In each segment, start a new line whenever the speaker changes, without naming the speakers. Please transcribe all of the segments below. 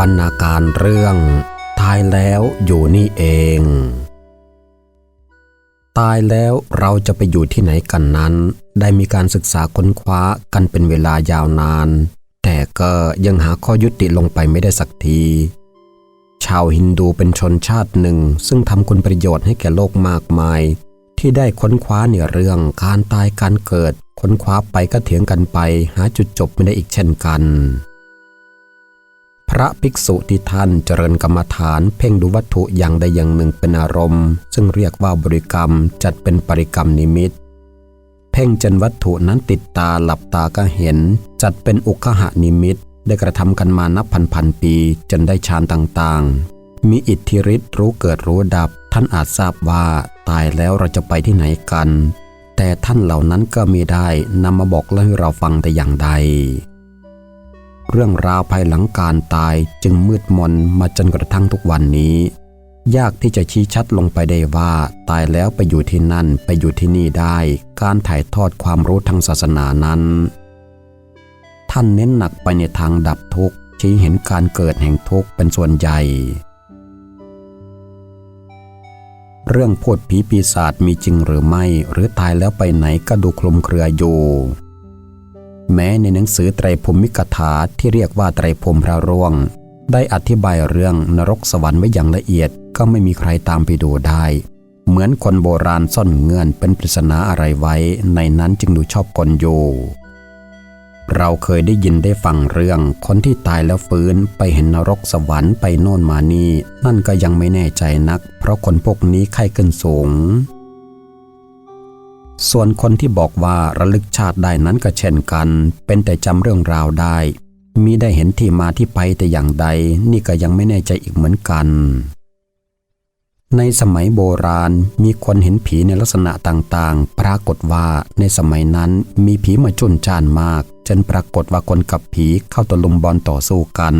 บรรณาการเรื่องตายแล้วอยู่นี่เอง ตายแล้วเราจะไปอยู่ที่ไหนกันนั้น ได้มีการศึกษาค้นคว้ากันเป็นเวลายาวนาน แต่ก็ยังหาข้อยุติลงไปไม่ได้สักที ชาวฮินดูเป็นชนชาติหนึ่ง ซึ่งทำคุณประโยชน์ให้แก่โลกมากมาย ที่ได้ค้นคว้าในเรื่องการตายการเกิด ค้นคว้าไปก็เถียงกันไป หาจุดจบไม่ได้อีกเช่นกัน ระภิกษุที่ท่านเจริญกรรมฐาน เพ่งดูวัตถุอย่างใดอย่างหนึ่งเป็นอารมณ์ ซึ่งเรียกว่าบริกรรมจัดเป็นปริกรรมนิมิต เพ่งจนวัตถุนั้นติดตาหลับตาก็เห็น จัดเป็นอุคหานิมิต ได้กระทำกันมานับพันพันปีจนได้ฌานต่างๆ มีอิทธิฤทธิ์รู้เกิดรู้ดับ ท่านอาจทราบว่าตายแล้วเราจะไปที่ไหนกัน แต่ท่านเหล่านั้นก็มีได้นำมาบอกเล่าให้เราฟังแต่อย่างใด เรื่องราวภายหลังการตายจึงมืดมนมาจนกระทั่งทุกวันนี้ ยากที่จะชี้ชัดลงไปได้ว่า ตายแล้วไปอยู่ที่นั่นไปอยู่ที่นี่ได้ การถ่ายทอดความรู้ทางศาสนานั้น ท่านเน้นหนักไปในทางดับทุกข์ชี้เห็นการเกิดแห่งทุกข์เป็นส่วนใหญ่ เรื่องพูดผีปีศาจมีจริงหรือไม่ หรือตายแล้วไปไหนก็ดูคลุมเครืออยู่ แม้ในหนังสือไตรภูมิกถาที่เรียกว่าไตรภูมิพระร่วง ได้อธิบายเรื่องนรกสวรรค์ไว้อย่างละเอียดก็ไม่มีใครตามไปดูได้ เหมือนคนโบราณซ่อนเงื่อนเป็นปริศนาอะไรไว้ ในนั้นจึงดูชอบกลอยู่ เราเคยได้ยินได้ฟังเรื่อง คนที่ตายแล้วฟื้นไปเห็นนรกสวรรค์ไปโน่นมานี่ นั่นก็ยังไม่แน่ใจนัก เพราะคนพวกนี้ไข้ขึ้นสูง ส่วนคนที่บอกว่าระลึกชาติได้นั้นก็เช่นกัน เป็นแต่จำเรื่องราวได้ มีได้เห็นที่มาที่ไปแต่อย่างใด นี่ก็ยังไม่แน่ใจอีกเหมือนกัน ในสมัยโบราณมีคนเห็นผีในลักษณะต่างๆ ปรากฏว่าในสมัยนั้นมีผีมาจุนจานมาก จนปรากฏว่าคนกับผีเข้าตะลุมบอลต่อสู้กัน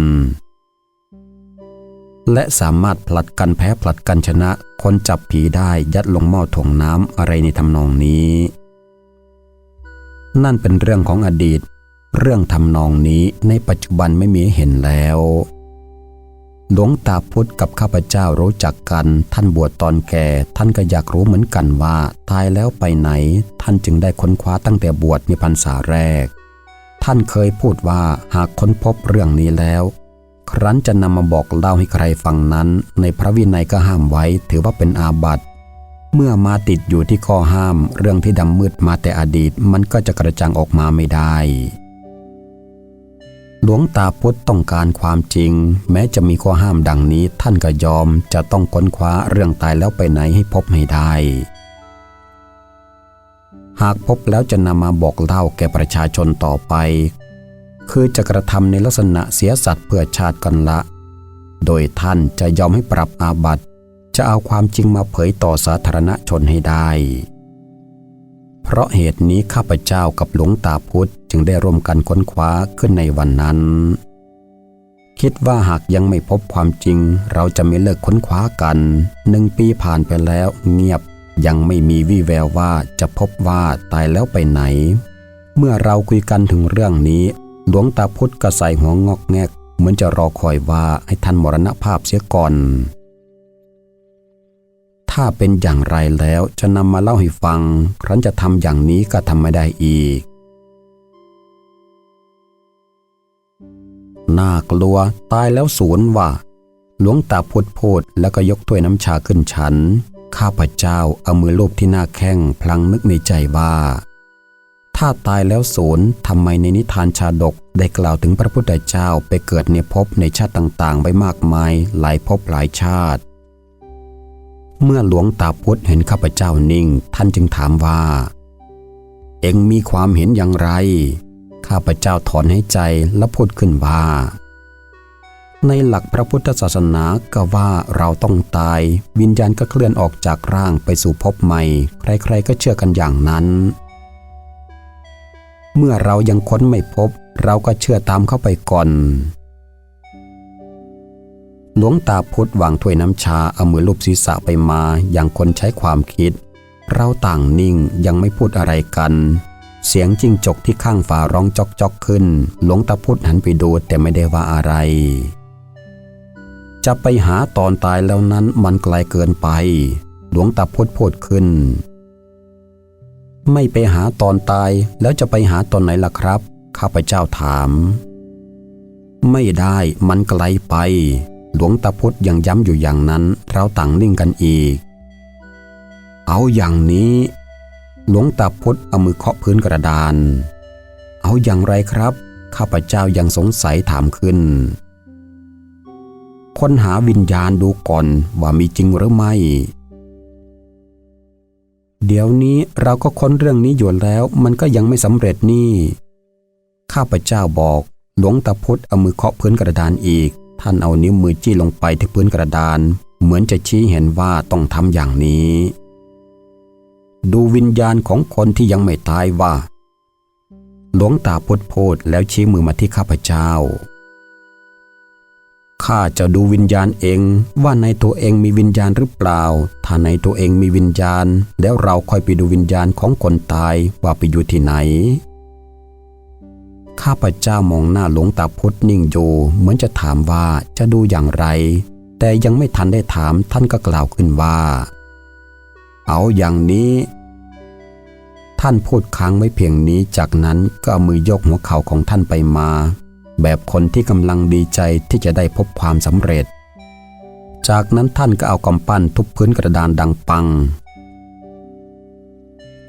และสามารถผลัดกันแพ้ผลัดกันชนะ คนจับผีได้ยัดลงหม้อถ่วงน้ำอะไรในทำนองนี้ นั่นเป็นเรื่องของอดีต เรื่องทำนองนี้ในปัจจุบันไม่มีเห็นแล้วหลวงตาพุธกับข้าพเจ้ารู้จักกัน ท่านบวชตอนแก่ ท่านก็อยากรู้เหมือนกันว่า ตายแล้วไปไหน ท่านจึงได้ค้นคว้าตั้งแต่บวชในพรรษาแรก ท่านเคยพูดว่าหากค้นพบเรื่องนี้แล้ว ครั้นจะนำมาบอกเล่าให้ใครฟังนั้น ในพระวินัยก็ห้ามไว้ถือว่าเป็นอาบัติ เมื่อมาติดอยู่ที่ข้อห้าม เรื่องที่ดำมืดมาแต่อดีตมันก็จะกระจ่างออกมาไม่ได้ หลวงตาพุทธต้องการความจริง แม้จะมีข้อห้ามดังนี้ท่านก็ยอมจะต้องค้นคว้าเรื่องตายแล้วไปไหนให้พบให้ได้ หากพบแล้วจะนำมาบอกเล่าแก่ประชาชนต่อไป คือจะกระทำในลักษณะเสียสัตว์เพื่อชาติกันละ โดยท่านจะยอมให้ปรับอาบัติ จะเอาความจริงมาเผยต่อสาธารณชนให้ได้ เพราะเหตุนี้ข้าพเจ้ากับหลวงตาพุธจึงได้ร่วมกันค้นคว้าขึ้นในวันนั้น คิดว่าหากยังไม่พบความจริง เราจะไม่เลิกค้นคว้ากันหนึ่งปีผ่านไปแล้วเงียบยังไม่มีวี่แววว่าจะพบว่าตายแล้วไปไหน เมื่อเราคุยกันถึงเรื่องนี้ หลวงตาพุธก็ใส่หัวงอกแงก เหมือนจะรอคอยว่าให้ท่านมรณภาพเสียก่อน ถ้าเป็นอย่างไรแล้วจะนำมาเล่าให้ฟัง ครั้นจะทำอย่างนี้ก็ทำไม่ได้อีก น่ากลัวตายแล้วศูนย์ว่ะหลวงตาพูดพูดแล้วก็ยกถ้วยน้ำชาขึ้นฉัน ข้าพเจ้าเอามือลูบที่หน้าแข้งพลังนึกในใจว่า ถ้าตายแล้วศูนย์ทำไมในนิทานชาดก ได้กล่าวถึงพระพุทธเจ้าไปเกิดในภพในชาติต่างๆไว้มากมาย หลายภพหลายชาติ เมื่อหลวงตาพุธเห็นข้าพเจ้านิ่ง ท่านจึงถามว่า เอ็งมีความเห็นอย่างไร ข้าพเจ้าถอนให้ใจและพูดขึ้นว่า ในหลักพระพุทธศาสนาก็ว่าเราต้องตาย วิญญาณก็เคลื่อนออกจากร่างไปสู่ภพใหม่ ใครๆก็เชื่อกันอย่างนั้น เมื่อเรายังค้นไม่พบ เราก็เชื่อตามเข้าไปก่อน หลวงตาพุธวางถ้วยน้ำชาเอามือลูบศีรษะไปมาอย่างคนใช้ความคิด เราต่างนิ่งยังไม่พูดอะไรกัน เสียงจิ้งจกที่ข้างฝาร้องจอกจอกขึ้น หลวงตาพุธหันไปดูแต่ไม่ได้ว่าอะไร จะไปหาตอนตายแล้วนั้นมันไกลเกินไป หลวงตาพุธพูดขึ้น ไม่ไปหาตอนตายแล้วจะไปหาตอนไหนล่ะครับ ข้าพเจ้าถาม ไม่ได้มันไกลไป หลวงตาพุธยังย้ำอยู่อย่างนั้น เราต่างนิ่งกันอีก เอาอย่างนี้ หลวงตาพุธเอามือเคาะพื้นกระดาน เอาอย่างไรครับ ข้าพเจ้ายังสงสัยถามขึ้นค้นหาวิญญาณดูก่อนว่ามีจริงหรือไม่ เดี๋ยวนี้เราก็ค้นเรื่องนี้อยู่แล้ว มันก็ยังไม่สำเร็จนี่ ข้าพเจ้าบอก หลวงตาพุธเอามือเคาะพื้นกระดานอีก ท่านเอานิ้วมือจี้ลงไปที่พื้นกระดาน เหมือนจะชี้เห็นว่าต้องทำอย่างนี้ ดูวิญญาณของคนที่ยังไม่ตายว่า หลวงตาพุธพูดแล้วชี้มือมาที่ข้าพเจ้า ข้าจะดูวิญญาณเอง ว่าในตัวเองมีวิญญาณหรือเปล่า ถ้าในตัวเองมีวิญญาณ แล้วเราค่อยไปดูวิญญาณของคนตายว่าไปอยู่ที่ไหน ข้าพเจ้ามองหน้าหลวงตาพุธนิ่งอยู่เหมือนจะถามว่าจะดูอย่างไร แต่ยังไม่ทันได้ถามท่านก็กล่าวขึ้นว่า เอาอย่างนี้ ท่านพูดค้างไว้เพียงนี้จากนั้นก็เอามือยกหัวเข่าของท่านไปมา แบบคนที่กำลังดีใจที่จะได้พบความสำเร็จ จากนั้นท่านก็เอากำปั้นทุบพื้นกระดานดังปัง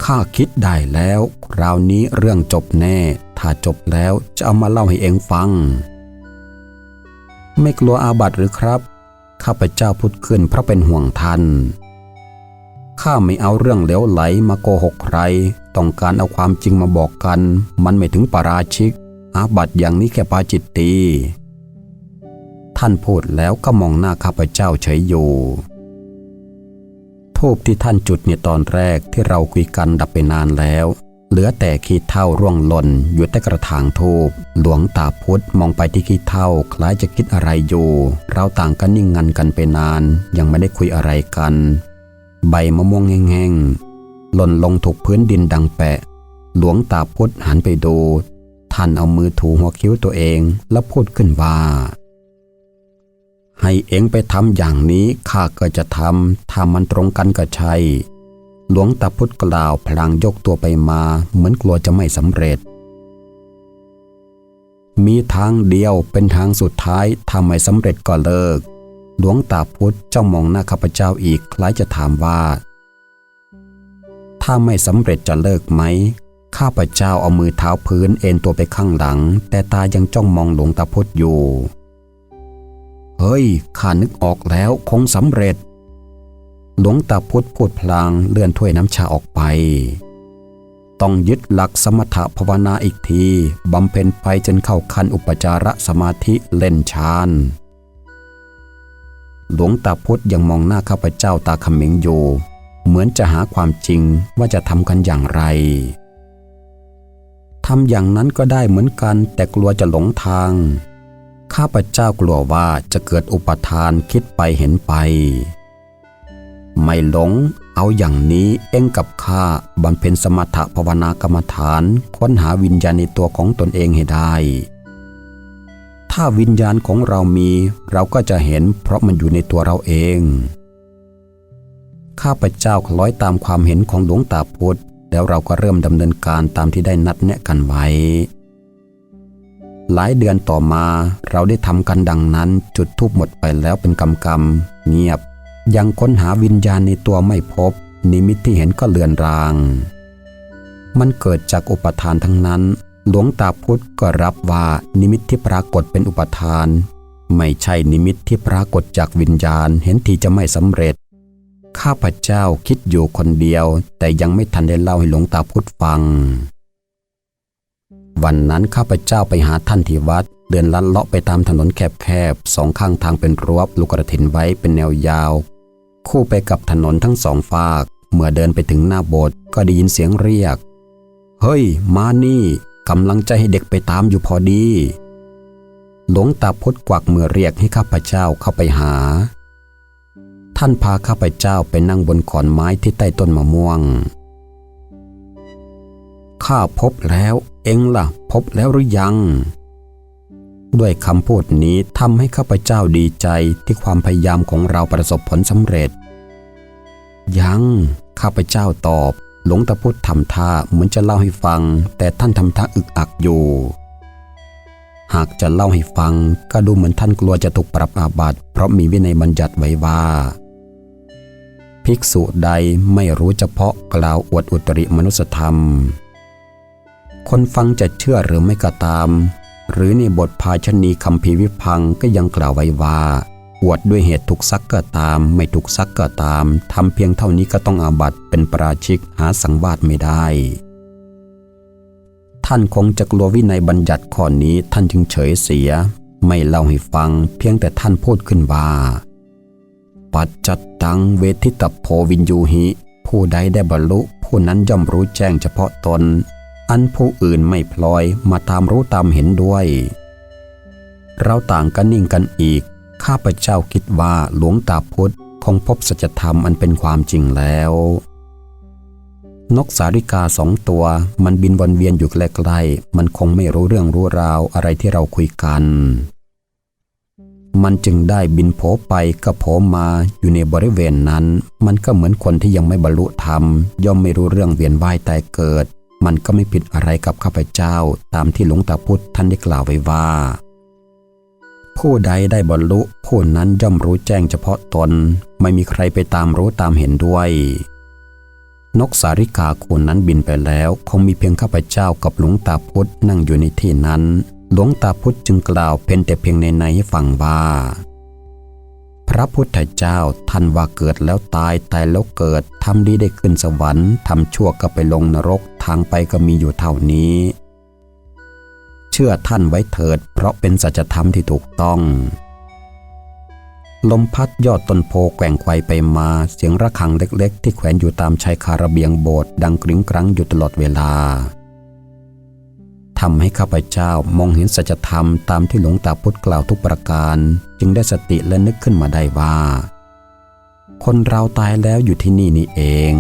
ข้าคิดได้แล้วคราวนี้เรื่องจบแน่ ถ้าจบแล้วจะเอามาเล่าให้เองฟัง ไม่กลัวอาบัติหรือครับ ข้าพเจ้าพูดขึ้นเพราะเป็นห่วงท่านข้าไม่เอาเรื่องเหลวไหลมาโกหกใคร ต้องการเอาความจริงมาบอกกัน มันไม่ถึงปาราชิก อาบัติอย่างนี้แค่ปาจิตตีท่านพูดแล้วก็มองหน้าข้าพเจ้าเฉยอยู่ทูบที่ท่านจุดเนี่ยตอนแรกที่เราคุยกันดับไปนานแล้ว เหลือแต่ขี้เท่าร่วงหล่นอยู่ใต้กระถางทูบหลวงตาพุธมองไปที่ขี้เท่าคล้ายจะคิดอะไรอยู่ เราต่างกันนิ่งงันกันไปนาน ยังไม่ได้คุยอะไรกัน ใบมะม่วงแห้งๆหล่นลงถูกพื้นดินดังแปะ หลวงตาพุธหันไปดู ท่านเอามือถูหัวคิ้วตัวเองแล้วพูดขึ้นว่า ให้เอ็งไปทำอย่างนี้ข้าก็จะทำถ้ามันตรงกันก็ใช่ หลวงตาพุธกล่าวพลางยกตัวไปมาเหมือนกลัวจะไม่สำเร็จ มีทางเดียวเป็นทางสุดท้ายถ้าไม่สำเร็จก็เลิก หลวงตาพุธจ้องมองหน้าข้าพเจ้าอีกคล้ายจะถามว่าถ้าไม่สำเร็จจะเลิกไหม ข้าพเจ้าเอามือเท้าพื้นเอ็นตัวไปข้างหลัง แต่ตายังจ้องมองหลวงตาพุธอยู่ เฮ้ย ข้านึกออกแล้วคงสำเร็จ หลวงตาพุธพูดพลางเลื่อนถ้วยน้ำชาออกไป ต้องยึดหลักสมถภาวนาอีกทีบำเพ็ญไปจนเข้าขั้นอุปจารสมาธิเล่นฌานหลวงตาพุธยังมองหน้าข้าพเจ้าตาขมิงอยู่ เหมือนจะหาความจริงว่าจะทำกันอย่างไร ทำอย่างนั้นก็ได้เหมือนกันแต่กลัวจะหลงทาง ข้าพเจ้ากลัวว่าจะเกิดอุปทานคิดไปเห็นไป ไม่หลง เอาอย่างนี้เอ็งกับข้าบำเพ็ญสมถภาวนากรรมฐานค้นหาวิญญาณในตัวของตนเองให้ได้ ถ้าวิญญาณของเรามีเราก็จะเห็นเพราะมันอยู่ในตัวเราเอง ข้าพเจ้าคล้อยตามความเห็นของหลวงตาพุธ แล้วเราก็เริ่มดำเนินการตามที่ได้นัดแนะกันไว้ หลายเดือนต่อมาเราได้ทำกันดังนั้น จุดทูบหมดไปแล้วเป็นกำกำเงียบ ยังค้นหาวิญญาณในตัวไม่พบ นิมิตที่เห็นก็เลือนราง มันเกิดจากอุปทานทั้งนั้น หลวงตาพุธก็รับว่านิมิตที่ปรากฏเป็นอุปทาน ไม่ใช่นิมิตที่ปรากฏจากวิญญาณเห็นทีจะไม่สำเร็จ ข้าพเจ้าคิดอยู่คนเดียว แต่ยังไม่ทันได้เล่าให้หลวงตาพุธฟัง วันนั้นข้าพเจ้าไปหาท่านที่วัด เดินลัดเลาะไปตามถนนแคบๆสองข้างทางเป็นรั้วปลูกกระถินไว้เป็นแนวยาว คู่ไปกับถนนทั้งสองฝาก เมื่อเดินไปถึงหน้าโบสถ์ก็ได้ยินเสียงเรียก เฮ้ย มานี่กำลังจะให้เด็กไปตามอยู่พอดี หลวงตาพุธกวักมือเรียกให้ข้าพเจ้าเข้าไปหา ท่านพาข้าพเจ้าไปนั่งบนขอนไม้ที่ใต้ต้นมะม่วง ข้าพบแล้ว เอ็งล่ะ พบแล้วหรือยัง ด้วยคำพูดนี้ทำให้ข้าพเจ้าดีใจที่ความพยายามของเราประสบผลสำเร็จ ยัง ข้าพเจ้าตอบ หลวงตาพุธทำท่าเหมือนจะเล่าให้ฟัง แต่ท่านทำท่าอึกอักอยู่ หากจะเล่าให้ฟังก็ดูเหมือนท่านกลัวจะถูกปรับอาบัติเพราะมีวินัยบัญญัติไว้ว่า ภิกษุใดไม่รู้เฉพาะกล่าวอวดอุตริมนุสธรรม คนฟังจะเชื่อหรือไม่ก็ตาม หรือในบทภาชณีคำพีวิพังก็ยังกล่าวไว้ว่าอวดด้วยเหตุถูกซักก็ตาม ไม่ถูกซักก็ตามทำเพียงเท่านี้ก็ต้องอาบัติเป็นปราชิกหาสังวาสไม่ได้ ท่านคงจะกลัววินัยบัญญัติข้อนี้ท่านจึงเฉยเสีย ไม่เล่าให้ฟังเพียงแต่ท่านพูดขึ้นว่า ปัจจัตตังเวทิตโพวินยูหิ ผู้ใดได้บรรลุ ผู้นั้นย่อมรู้แจ้งเฉพาะตน อันผู้อื่นไม่พลอยมาตามรู้ตามเห็นด้วย เราต่างกันนิ่งกันอีก ข้าพเจ้าคิดว่าหลวงตาพุทธคงพบสัจธรรมอันเป็นความจริงแล้ว นกสาริกาสองตัว มันบินวนเวียนอยู่ใกล้ๆมันคงไม่รู้เรื่องรู้ราวอะไรที่เราคุยกัน มันจึงได้บินโผไปก็โผมาอยู่ในบริเวณนั้น มันก็เหมือนคนที่ยังไม่บรรลุธรรม ย่อมไม่รู้เรื่องเวียนว่ายตายเกิด มันก็ไม่ผิดอะไรกับข้าพเจ้า ตามที่หลวงตาพุธท่านได้กล่าวไว้ว่า ผู้ใดได้บรรลุผู้นั้นย่อมรู้แจ้งเฉพาะตน ไม่มีใครไปตามรู้ตามเห็นด้วย นกสาริกาคูนั้นบินไปแล้ว คงมีเพียงข้าพเจ้ากับหลวงตาพุธนั่งอยู่ในที่นั้น หลวงตาพุธจึงกล่าวเพียงแต่เพียงในในให้ฟังว่า พระพุทธเจ้าท่านว่าเกิดแล้วตายตายแล้วเกิดทำดีได้ขึ้นสวรรค์ทำชั่วก็ไปลงนรกทางไปก็มีอยู่เท่านี้ เชื่อท่านไว้เถิด เพราะเป็นสัจธรรมที่ถูกต้อง ลมพัดยอดต้นโพแกว่งไกวไปมาเสียงระฆังเล็ก ๆ ที่แขวนอยู่ตามชายคาระเบียงโบสถ์ดังกริ้งกรังอยู่ตลอดเวลา ทำให้ข้าพเจ้ามองเห็นสัจธรรมตามที่หลวงตาพุทธกล่าวทุกประการ จึงได้สติและนึกขึ้นมาได้ว่า คนเราตายแล้วอยู่ที่นี่นี่เอง